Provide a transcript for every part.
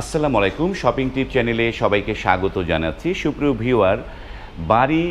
আসসালামু আলাইকুম। শপিং টিপ চ্যানেলে সবাইকে স্বাগত জানাচ্ছি। সুপ্রিয় ভিউয়ার, বাড়ি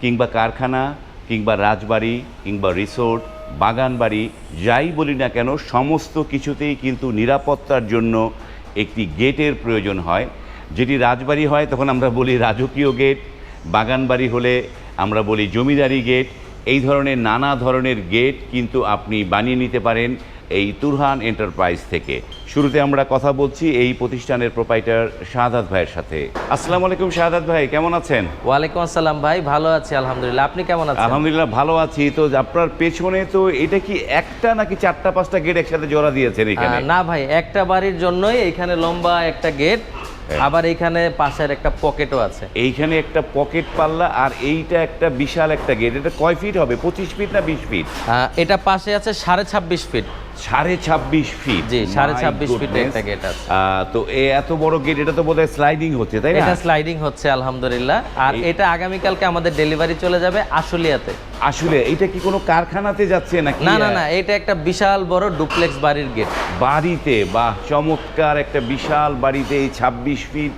কিংবা কারখানা, কিংবা রাজবাড়ি, কিংবা রিসোর্ট বাগান বাড়ি যাই বলি না কেন, সমস্ত কিছুতেই কিন্তু নিরাপত্তার জন্য একটি গেটের প্রয়োজন হয়। যেটি রাজবাড়ি হয়, তখন আমরা বলি রাজকীয় গেট। বাগান বাড়ি হলে আমরা বলি জমিদারি গেট। এই ধরনের নানা ধরনের গেট কিন্তু আপনি বানিয়ে নিতে পারেন। এই তুরহান এন্টারপ্রাইজ থেকে। শুরুতে আমরা কথা বলছি এই প্রতিষ্ঠানের প্রোপাইটার শাহাদাত ভাইয়ের সাথে। আসসালামু আলাইকুম শাহাদাত ভাই কেমন আছেন? ওয়ালাইকুম আসসালাম ভাই ভালো আছি আলহামদুলিল্লাহ। আপনি কেমন আছেন? আলহামদুলিল্লাহ ভালো আছি। তো আপনার পেছনে তো এটা কি একটা নাকি চারটা পাঁচটা গেট একসাথে জোড়া দিয়েছেন এখানে? না ভাই একটা বাড়ির জন্যই এখানে লম্বা একটা গেট আবার এখানে পাশের একটা পকেটও আছে। এইখানে একটা পকেট পাল্লা আর এইটা একটা বিশাল একটা গেট এটা কয় ফিট হবে? পঁচিশ ফিট না বিশ ফিট এটা পাশে আছে সাড়ে ছাব্বিশ ফিট সাড়ে ছাব্বিশ ফিট জি, সাড়ে 26 ফিটের একটা gate আছে। তো এত বড় গেট এটা তো বোধহয় স্লাইডিং হচ্ছে তাই না? এটা স্লাইডিং হচ্ছে আলহামদুলিল্লাহ। আর এটা আমাদের ডেলিভারি চলে যাবে আশুলিয়াতে। আসলে এটা কি কোনো কারখানাতে যাচ্ছে নাকি? না না না এটা একটা বিশাল বড় ডুপ্লেক্স বাড়ির গেট বাড়িতে বা চমৎকার একটা বিশাল বাড়িতে এই ছাব্বিশ ফিট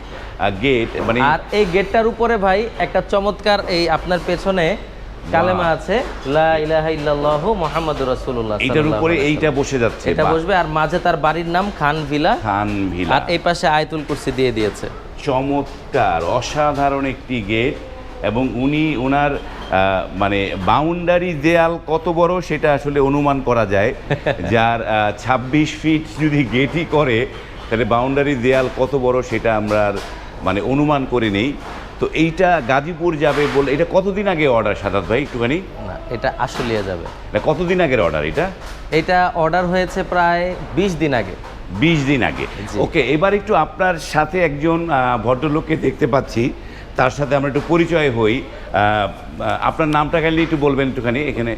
গেট মানে আর এই গেটটার উপরে ভাই একটা চমৎকার এই আপনার পেছনে কালেমা আছে লা ইলাহা ইল্লাল্লাহু মুহাম্মাদুর রাসূলুল্লাহ সাল্লাল্লাহু উপরে এইটা বসে যাচ্ছে এটা বসবে আর মাঝে তার বাড়ির নাম খান ভিলা খান ভিলা আর এই পাশে আয়তুল কুরসি দিয়ে দিয়েছে। চমৎকার অসাধারণ একটি গেট এবং উনি ওনার আহ, মানে বাউন্ডারি দেয়াল কত বড় সেটা আসলে অনুমান করা যায়। যার ছাব্বিশ ফিট যদি গেটই করে তাহলে বাউন্ডারি দেয়াল কত বড় সেটা আমরা মানে অনুমান করে নেই। তো এইটা গাজীপুর যাবে বলে এটা কতদিন আগে অর্ডার সাদাত ভাই একটুখানি? না এটা আশুলিয়া যাবে। না, কতদিন আগের অর্ডার এটা? এটা অর্ডার হয়েছে প্রায় বিশ দিন আগে। বিশ দিন আগে। ওকে এবার একটু আপনার সাথে একজন ভদ্রলোককে দেখতে পাচ্ছি। তার সাথে আমরা একটু পরিচয় হই। আপনার নামটা কাইন্ডলি একটু বলবেন একটুখানি এখানে।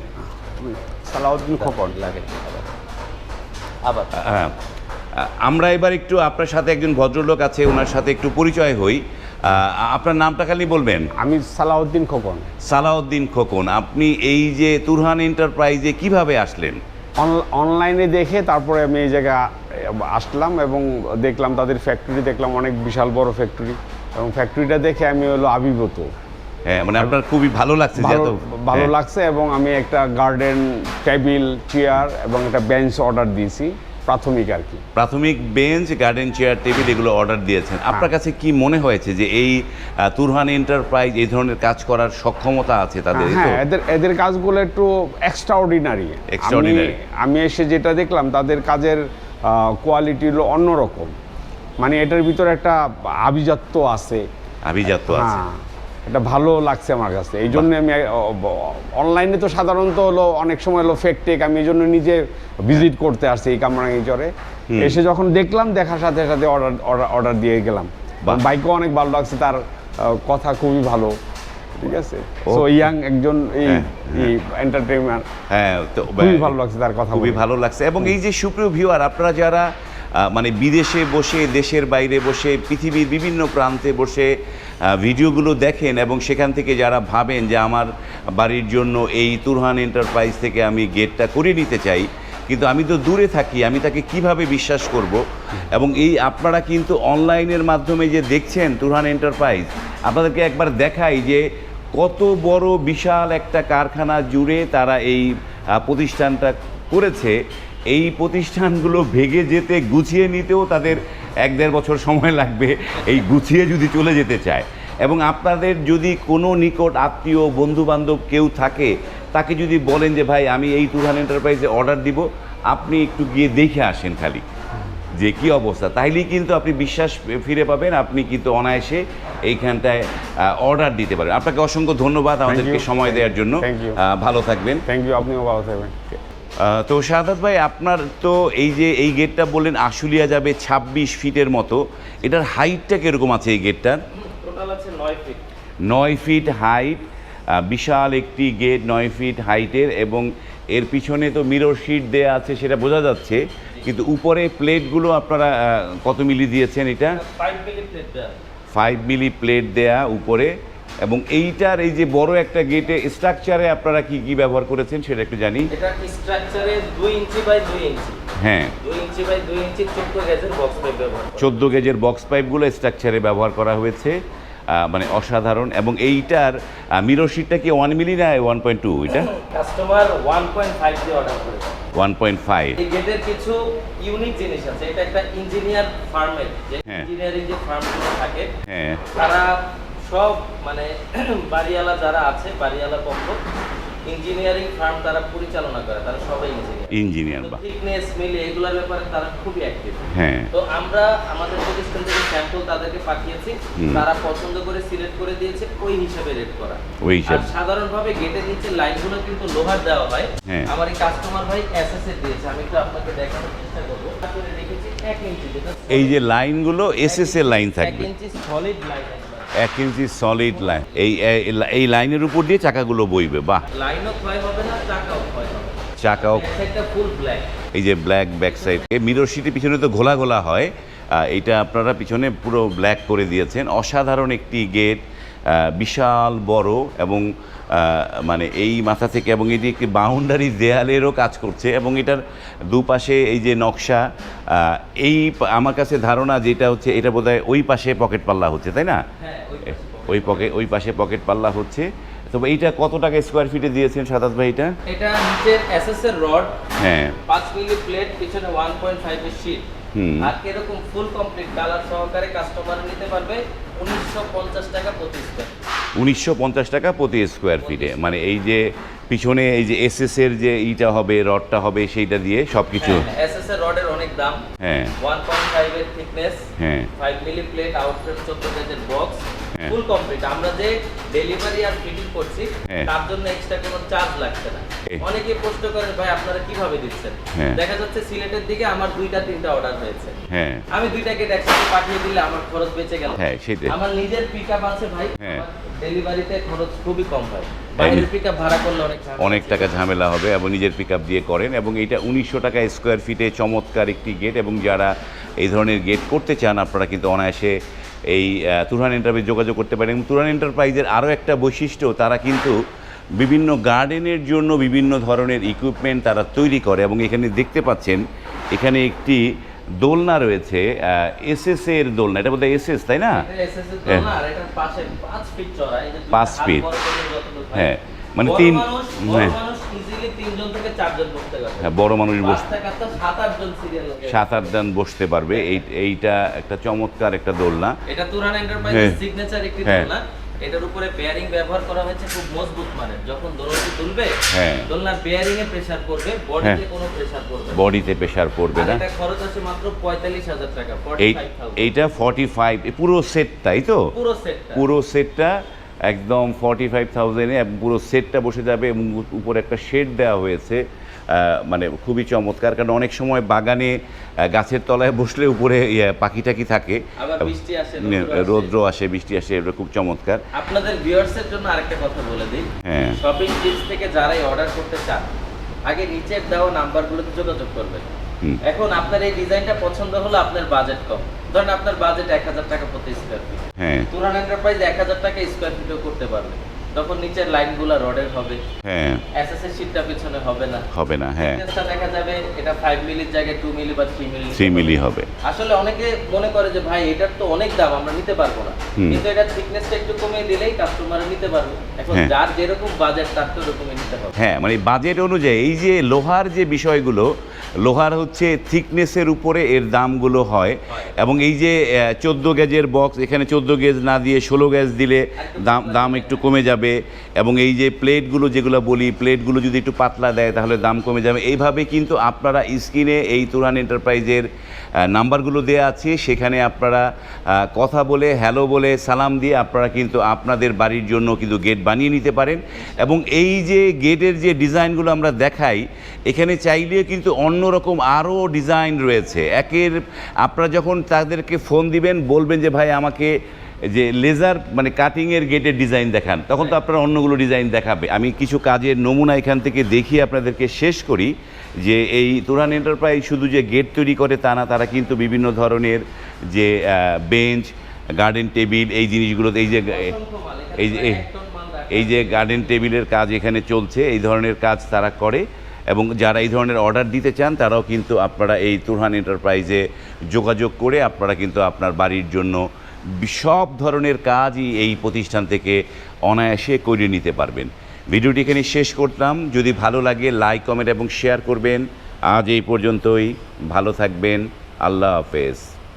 সালাউদ্দিন খোকন। লাগে। আবার। হ্যাঁ আমরা এবার একটু আপনার সাথে একজন ভদ্রলোক আছে ওনার সাথে একটু পরিচয় হই। আপনার নামটা খালি বলবেন? আমি সালাউদ্দিন খোকন। সালাউদ্দিন খোকন আপনি এই যে তুরহান এন্টারপ্রাইজে কীভাবে আসলেন? অন- অনলাইনে দেখে তারপরে আমি এই জায়গা আসলাম এবং দেখলাম তাদের ফ্যাক্টরি দেখলাম অনেক বিশাল বড় ফ্যাক্টরি এবং ফ্যাক্টরিটা দেখে আমি হলো আবির্ভূত। হ্যাঁ মানে আপনার খুবই ভালো লাগছে ভালো হ্যাঁ। লাগছে এবং আমি একটা গার্ডেন টেবিল চেয়ার এবং একটা বেঞ্চ অর্ডার দিয়েছি। প্রাথমিক আর কি। প্রাথমিক বেঞ্চ গার্ডেন চেয়ার টেবিল এগুলো অর্ডার দিয়েছেন। আপনার কাছে কি মনে হয়েছে যে এই তুরহান এন্টারপ্রাইজ এই ধরনের কাজ করার সক্ষমতা আছে তাদের? হ্যাঁ এদের এদের কাজগুলো একটু এক্সট্রা অর্ডিনারি Extraordinary। আমি এসে যেটা দেখলাম তাদের কাজের কোয়ালিটি হলো অন্যরকম। মানে এটার ভিতরে একটা আভিজাত্য আছে। আভিজাত্য আছে। হ্যাঁ। এটা ভালো লাগছে আমার কাছে। এই জন্য আমি অনলাইনে তো সাধারণত হলো অনেক সময় হলো ফেক টেক আমি এই জন্য নিজে ভিজিট করতে আসছি এই কামরাঙ্গিচরে এসে যখন দেখলাম দেখার সাথে সাথে অর্ডার অর্ডার দিয়ে গেলাম। বাইকও অনেক ভালো লাগছে তার কথা খুবই ভালো। ঠিক আছে? সো ইয়াং একজন এই হ্যাঁ, এন্টারটেইনমেন্ট হ্যাঁ। তো খুবই ভালো লাগছে তার কথা খুবই ভালো লাগছে। এবং এই যে সুপ্রিয় ভিউয়ার আপনারা যারা মানে বিদেশে বসে, দেশের বাইরে বসে, পৃথিবীর বিভিন্ন প্রান্তে বসে ভিডিওগুলো দেখেন এবং সেখান থেকে যারা ভাবেন যে আমার বাড়ির জন্য এই তুরহান এন্টারপ্রাইজ থেকে আমি গেটটা করে নিতে চাই, কিন্তু আমি তো দূরে থাকি, আমি তাকে কীভাবে বিশ্বাস করব? এবং এই আপনারা কিন্তু অনলাইনের মাধ্যমে যে দেখছেন তুরহান এন্টারপ্রাইজ, আপনাদেরকে একবার দেখাই যে কত বড় বিশাল একটা কারখানা জুড়ে তারা এই প্রতিষ্ঠানটা করেছে। এই প্রতিষ্ঠানগুলো ভেগে যেতে গুছিয়ে নিতেও তাদের এক দেড় বছর সময় লাগবে এই গুছিয়ে যদি চলে যেতে চায়। এবং আপনাদের যদি কোনো নিকট আত্মীয় বন্ধু বান্ধব কেউ থাকে তাকে যদি বলেন যে ভাই আমি এই টুরহান এন্টারপ্রাইজে অর্ডার দিব আপনি একটু গিয়ে দেখে আসেন খালি। যে কি অবস্থা? তাইলেই কিন্তু আপনি বিশ্বাস ফিরে পাবেন আপনি কিন্তু অনায়াসে এইখানটায় অর্ডার দিতে পারেন আপনাকে অসংখ্য ধন্যবাদ আমাদেরকে সময় দেওয়ার জন্য. ভালো থাকবেন। থ্যাংক ইউ আপনিও ভালো থাকবেন। তো শাহাদ ভাই আপনার তো এই যে এই গেটটা বললেন আশুলিয়া যাবে ছাব্বিশ ফিটের মতো এটার হাইটটা কীরকম আছে এই গেটটার টোটাল আছে নয় ফিট নয় ফিট হাইট বিশাল একটি গেট নয় ফিট হাইটের এবং এর পিছনে তো মিরর শিট দেয়া আছে সেটা বোঝা যাচ্ছে কিন্তু উপরে প্লেটগুলো আপনারা কত মিলি দিয়েছেন এটা? Five milli plate five milli plate দেয়া উপরে। এবং এইটার এই যে বড় একটা গেটে স্ট্রাকচারে আপনারা কি কি ব্যবহার করেছেন সেটা একটু জানি। এটা স্ট্রাকচারে দুই ইঞ্চি বাই দুই ইঞ্চি? হ্যাঁ। দুই ইঞ্চি বাই দুই ইঞ্চি চোদ্দ গেজের বক্স পাইপ ব্যবহার করা। চোদ্দ গেজের বক্স পাইপগুলো স্ট্রাকচারে ব্যবহার করা হয়েছে মানে অসাধারণ। এবং এইটার মিরর শিটটা কি ওয়ান মিলি না ওয়ান পয়েন্ট টু এটা? কাস্টমার ওয়ান পয়েন্ট ফাইভ দিয়ে অর্ডার করেছে। ওয়ান পয়েন্ট ফাইভ গেটের কিছু ইউনিক জিনিস আছে। এটা একটা ইঞ্জিনিয়ার ফার্মের যে হ্যাঁ। ইঞ্জিনিয়ারিং যে ফার্মগুলো থাকে হ্যাঁ। তারা সব মানে বাড়িওয়ালা যারা আছে বাড়িওয়ালা পক্ষ ইঞ্জিনিয়ারিং ফার্ম তারা পরিচালনা করে তারা সবাই ইঞ্জিনিয়ার ইঞ্জিনিয়ার বা থিকনেস মিলে এগুলোর ব্যাপারে তারা খুবই অ্যাক্টিভ হ্যাঁ। তো আমরা আমাদের প্রতিষ্ঠান থেকে স্যাম্পল তাদেরকে পাঠিয়েছি তারা পছন্দ করে সিলেক্ট করে দিয়েছে ওই হিসাবে রেট করা। ওই হিসাবে। সাধারণভাবে গেটের নিচে লাইনগুলো কিন্তু লোহার দেওয়া হয়। হ্যাঁ। আমার এই কাস্টমার ভাই এসএসএ দিয়েছে আমি একটু আপনাকে দেখানোর চেষ্টা করব। দেখেছি এক ইঞ্চি এই যে লাইনগুলো এস এস এর লাইন থাকবে। ইঞ্চি সলিড লাইন এক ইঞ্চি সলিড লাইন এই এই- লাইনের উপর দিয়ে চাকাগুলো বইবে বাহ। লাইনও ক্ষয় হবে না চাকাও ক্ষয় হবে। চাকাও ফুল ব্ল্যাক এই যে ব্ল্যাক ব্যাক সাইড এই মিরর সিটি পিছনে তো ঘোলা ঘোলা হয়। এটা আপনারা পিছনে পুরো ব্ল্যাক করে দিয়েছেন। অসাধারণ একটি গেট বিশাল বড় এবং মানে এই মাথা থেকে এবং এটি একটি বাউন্ডারি দেয়ালেরও কাজ করছে এবং এটার দুপাশে এই যে নকশা এই আমার কাছে ধারণা যেটা হচ্ছে এটা বোধহয় ওই পাশে পকেট পাল্লা হচ্ছে তাই না? হ্যাঁ ওই এ, ওই পাশে পকেট পাল্লা হচ্ছে। তবে এইটা কত টাকা স্কোয়ার ফিটে দিয়েছেন সাদাত ভাই এটা? এটা নিচের এসএস এর রড হ্যাঁ। পাঁচ মিলি প্লেট পিছনে ওয়ান পয়েন্ট ফাইভ এর শিট হুম। আর এরকম ফুল কমপ্লিট কালার সহকারে কাস্টমার নিতে পারবে। উনিশশো পঞ্চাশ টাকা প্রতি স্কোয়ার ফিটে মানে এই যে পিছনে এই যে এসএস এর যে ইটা হবে রডটা হবে সেইটা দিয়ে সব কিছু এসএস এর রডের অনেক দাম। হ্যাঁ। এর থিকনেস হ্যাঁ। ফাইভ মিলি প্লেট আউটফ্রেম চোদ্দ গেজের বক্স হ্যাঁ। ফুল কমপ্লিট আমরা যে ডেলিভারি আর ফিটিং করছি হ্যাঁ। তার জন্য এক্সট্রা কোনো চার্জ লাগছে না। এ। অনেকে প্রশ্ন করেন ভাই আপনারা কীভাবে দিচ্ছেন হ্যাঁ। দেখা যাচ্ছে সিলেটের দিকে আমার দুইটা তিনটা অর্ডার হয়েছে হ্যাঁ আমি দুইটা গেট একসাথে পাঠিয়ে দিলে আমার খরচ বেঁচে গেল হ্যাঁ, সেটাই। আমার নিজের পিক আপ আছে ভাই হ্যাঁ। ডেলিভারিতে খরচ খুবই কম হয় অনেক। টাকা ঝামেলা হবে এবং নিজের পিক দিয়ে করেন এবং এটা উনিশশো টাকা স্কোয়ার ফিটে চমৎকার একটি গেট এবং যারা এই ধরনের গেট করতে চান আপনারা কিন্তু অনায়াসে এই তুরহান এন্টারপ্রাইজ যোগাযোগ করতে পারেন এবং তুরহান এন্টারপ্রাইজের আরও একটা বৈশিষ্ট্য তারা কিন্তু বিভিন্ন গার্ডেনের জন্য বিভিন্ন ধরনের ইকুইপমেন্ট তারা তৈরি করে এবং এখানে দেখতে পাচ্ছেন এখানে একটি দোলনা রয়েছে এসএস এর দোলনা এটা বোধহয় এসএস তাই না পাশে পাঁচ ফিট হয়। হ্যাঁ, মানে তিন- হ্যাঁ। বসতে হ্যাঁ বড় মানুষ বস সাত আট জন বসতে পারবে এই এইটা একটা চমৎকার একটা দোলনা এটা তুরান এন্টারপ্রাইজের হ্যাঁ। সিগনেচার একটি হ্যাঁ। দোলনা এটার উপরে বেয়ারিং ব্যবহার করা হয়েছে খুব মজবুত মানের। যখন দোলনাটি তুলবে হ্যাঁ। দোলনার বেয়ারিং এ প্রেসার পড়বে বডিতে কোনো প্রেসার পড়বে। বডিতে প্রেশার পড়বে না। এটা খরচ আছে মাত্র পঁয়তাল্লিশ হাজার টাকা 45,000 এইটা ফর্টি ফাইভ পুরো সেট তাই তো? পুরো সেটটা পুরো সেটটা একদম ফর্টি ফাইভ থাউজেন্ডে পুরো সেটটা বসে যাবে এবং উপরে একটা শেড দেওয়া হয়েছে। মানে খুবই চমৎকার কারণ অনেক সময় বাগানে গাছের তলায় বসলে উপরে ইয়ে, পাখি টাকি থাকে আসে, রৌদ্র আসে। বৃষ্টি আসে এটা খুব চমৎকার। আপনাদের ভিউয়ার্সের জন্য আরেকটা কথা বলে দিই। হ্যাঁ। শপিং টিপস থেকে যারাই অর্ডার করতে চান আগে নিচের দেওয়া নাম্বারগুলোতে যোগাযোগ করবেন। এখন আপনার এই ডিজাইনটা পছন্দ হলো আপনার বাজেট কম। ধরেন আপনার বাজেট এক হাজার টাকা প্রতি স্কোয়ার ফিট হ্যাঁ। তুরান এন্টারপ্রাইজ এক হাজার টাকা স্কোয়ার ফিটও করতে পারবে। তখন নিচের লাইনগুলো রডের হবে। হ্যাঁ। এসএসএর শীটটা পিছনে হবে না। হবে না হ্যাঁ। Thickness-টা দেখা যাবে এটা ফাইভ মিলির জায়গায় টু মিলি বা থ্রি মিলি থ্রি মিলি হবে। আসলে অনেকে মনে করে যে ভাই এটার তো অনেক দাম আমরা নিতে পারব না। কিন্তু এটা থিকনেসটা একটু কমিয়ে দিলেই কাস্টমার নিতে পারবে। এখন হ্যাঁ। যার যেরকম বাজেট তার তো ওরকমই নিতে হবে। হ্যাঁ মানে বাজেট অনুযায়ী এই যে লোহার যে বিষয়গুলো লোহার হচ্ছে থিকনেসের উপরে এর দামগুলো হয়। এবং এই যে চোদ্দ গেজের বক্স এখানে চোদ্দ গেজ না দিয়ে ষোলো গেজ দিলে দাম দাম একটু কমে যাবে। এবং এই যে প্লেটগুলো যেগুলো বলি প্লেটগুলো যদি একটু পাতলা দেয় তাহলে দাম কমে যাবে। এইভাবে কিন্তু আপনারা স্ক্রিনে এই তুরান এন্টারপ্রাইজের নাম্বারগুলো দেওয়া আছে। সেখানে আপনারা কথা বলে হ্যালো বলে, সালাম দিয়ে আপনারা কিন্তু আপনাদের বাড়ির জন্য কিন্তু গেট বানিয়ে নিতে পারেন। এবং এই যে গেটের যে ডিজাইনগুলো আমরা দেখাই, এখানে চাইলেও কিন্তু অন্যরকম আরও ডিজাইন রয়েছে। একের আপনারা যখন তাদেরকে ফোন দিবেন বলবেন যে ভাই আমাকে যে লেজার মানে কাটিংয়ের গেটের ডিজাইন দেখান। তখন তো আপনারা অন্যগুলো ডিজাইন দেখাবে। আমি কিছু কাজের নমুনা এখান থেকে দেখিয়ে আপনাদেরকে শেষ করি যে এই তুরান এন্টারপ্রাইজ শুধু যে গেট তৈরি করে তা না তারা কিন্তু বিভিন্ন ধরনের যে বেঞ্চ গার্ডেন টেবিল এই জিনিসগুলোতে এই যে এই যে এই যে গার্ডেন টেবিলের কাজ এখানে চলছে এই ধরনের কাজ তারা করে। এবং যারা এই ধরনের অর্ডার দিতে চান, তারাও কিন্তু আপনারা এই তুরহান এন্টারপ্রাইজে যোগাযোগ করে আপনারা কিন্তু আপনার বাড়ির জন্য সব ধরনের কাজই এই প্রতিষ্ঠান থেকে অনায়াসে করে নিতে পারবেন। ভিডিওটি এখানে শেষ করতাম যদি ভালো লাগে লাইক কমেন্ট এবং শেয়ার করবেন। আজ এই পর্যন্তই। ভালো থাকবেন। আল্লাহ হাফেজ।